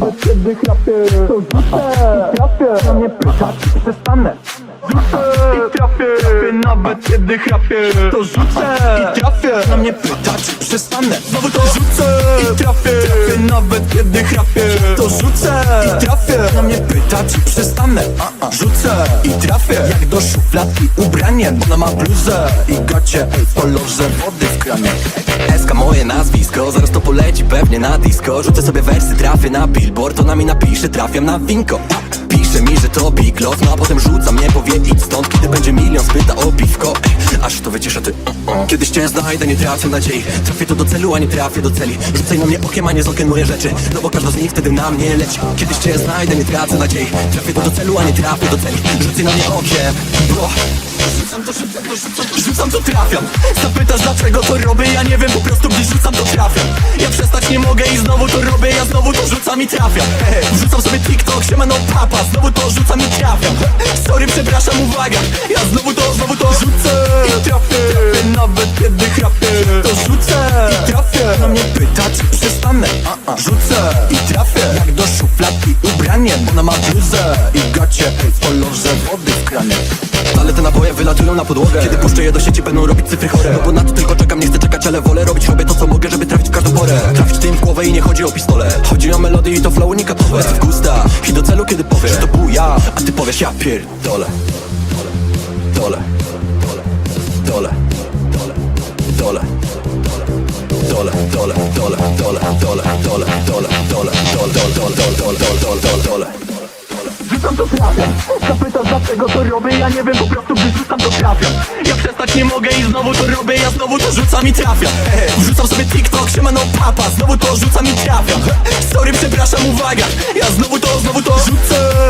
nawet kiedy chrapię To rzucę i trafię Na mnie pytać przestanę. Rzucę. I trafię. Nawet kiedy chrapię To rzucę. I trafię. Na mnie pytać przestanę. Znowu to rzucę. I Trafię. Nawet kiedy chrapię To rzucę. I trafię. Na mnie pytać przestanę a, a. Rzucę i trafię Jak do szufladki ubranie. Ona ma bluzę i gacie W kolorze wody w kranie. Eska moje nazwisko, zaraz to poleci pewnie na disco. Rzucę sobie wersy, trafię na billboard Ona mi napisze, trafiam na winko. Pisze mi, że to big love, no a potem rzuca mnie Powie idź stąd, kiedy będzie milion spyta o piwko Aż to wycisza ty. Kiedyś cię znajdę, nie tracę nadziei. Trafię to do celu, a nie trafię do celi. Rzucaj na mnie okiem, a nie zokenuję rzeczy. No bo każda z nich wtedy na mnie leci. Kiedyś cię znajdę, nie tracę nadziei. Trafię to do celu, a nie trafię do celi. Rzucaj na mnie okiem, bo Rzucam to, rzucam to, rzucam to, rzucam to, trafiam. Zapytasz dlaczego to robię, ja nie wiem, po prostu gdy rzucam to trafiam. Ja przestać nie mogę i znowu to robię, ja znowu to rzucam i trafiam. Hej, Wrzucam sobie TikTok, siemano papa, znowu to rzucam i trafiam. Sorry, przepraszam, uwaga, ja znowu to, znowu to rzucę I trafię nawet kiedy chrapię. To rzucę i trafię. Na mnie pytać przestanę a, a. Rzucę i trafię. Jak do szufladki ubranie Ona ma bluzę. I gacie W kolorze wody w kranie. Ale te naboje wylatują na podłogę. Kiedy puszczę je do sieci będą robić cyfry chore. No bo na to tylko czekam, nie chcę czekać, ale wolę robić Robię to co mogę, żeby trafić w każdą porę. Trafić tym w głowę i nie chodzi o pistolet Chodzi o melody i to flow unikatowe. Jest w gusta i do celu kiedy powiesz, że to był ja A ty powiesz ja pierdolę Dole Dole Dole Dole Dole Dole Dole Dole Dole Dole Dole Dole Dole Dole Dole Rzucam to trafiam Zapytasz dlaczego to robię Ja nie wiem, po prostu gdy rzucam to trafiam Ja przestać nie mogę i znowu to robię Ja znowu to rzucam i trafiam Wrzucam sobie TikTok, siemano papa Znowu to rzucam i trafiam Sorry, przepraszam, uwaga Ja znowu to, znowu to Rzucę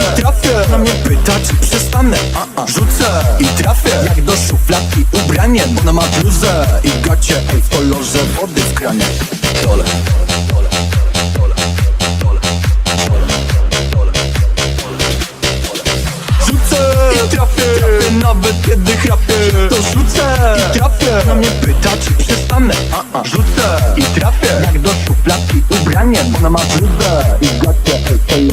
i trafię Na mnie pytać przestanę a, a. Rzucę i trafię Jak do szufladki ubranie Ona ma bluzę i gacie W kolorze wody w kranie Dole i trafię nawet kiedy chrapię To rzucę i trafię Na mnie pytać przestanę a, a. Rzucę i trafię Jak do Убрание, мама, блюдо, и гадкое, это я